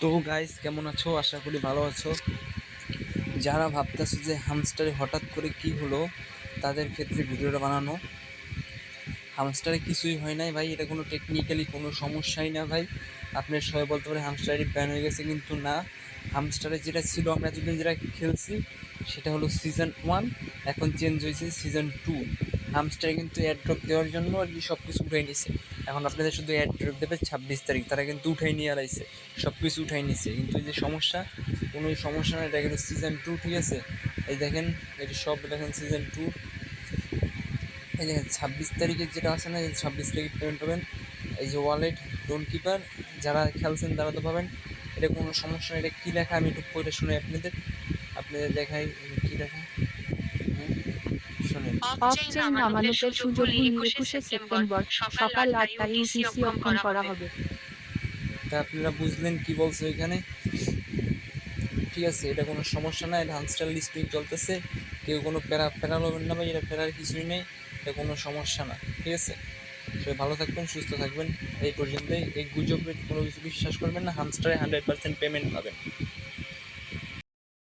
তো গাইস কেমন আছো? আশা করি ভালো আছো। যারা ভাবতেছো যে হামস্টারে হঠাৎ করে কি হলো, তাদের ক্ষেত্রে ভিডিওটা বানানো। হামস্টারে কিছুই হয় নাই ভাই, এটা কোনো টেকনিক্যালি কোনো সমস্যাই না ভাই। আপনার সবাই বলতে পারে হামস্টারে ব্যান হয়ে গেছে, কিন্তু না। হামস্টারে যেটা ছিল, আমরা এতদিন যেটা খেলছি, সেটা হলো সিজন ওয়ান এখন চেঞ্জ হয়েছে সিজন টু হামস্টারে কিন্তু এয়ারড্রপ দেওয়ার জন্য আর কি সব কিছু উঠাই নিছে। এখন আপনাদের শুধু এয়ারড্রপ দেবে ছাব্বিশ তারিখ, তারা কিন্তু উঠাই নিয়ে আলাইছে সব কিছু উঠাই নিছে। কিন্তু এই যে সমস্যা, কোনো সমস্যা না, এটা কিন্তু সিজন টু ঠিক আছে। এই দেখেন, এই সব দেখেন সিজন টু এই দেখেন, ছাব্বিশ তারিখে যেটা আছে না ছাব্বিশ তারিখ পেমেন্ট পাবেন। এই যে ওয়ালেট লোন কিপার যারা খেলছেন তারা তো পাবেন। এটা কোনো সমস্যা এটা কী লেখা, আমি একটু পড়ে শুনে আপনাদের। আপনাদের দেখাই, কী লেখা? অফচেইন আমানতের সুযোগ একুশে সেপ্টেম্বর সকাল আটটায় ইউসিসি অঙ্কন করা হবে। তা আপনারা বুঝলেন কি বলছে ওইখানে? ঠিক আছে এটা কোনো সমস্যা না এটা হানস্টার লিস্টিং চলতেছে। কেউ কোনো প্যারা প্যারা লবেন না ভাই এটা প্যারার কিছুই নেই এটা কোনো সমস্যা না ঠিক আছে? সবাই ভালো থাকবেন সুস্থ থাকবেন এই পর্যন্তই। এই গুজবের কোনো কিছু বিশ্বাস করবেন না হামস্টারে হান্ড্রেড পার্সেন্ট পেমেন্ট পাবেন।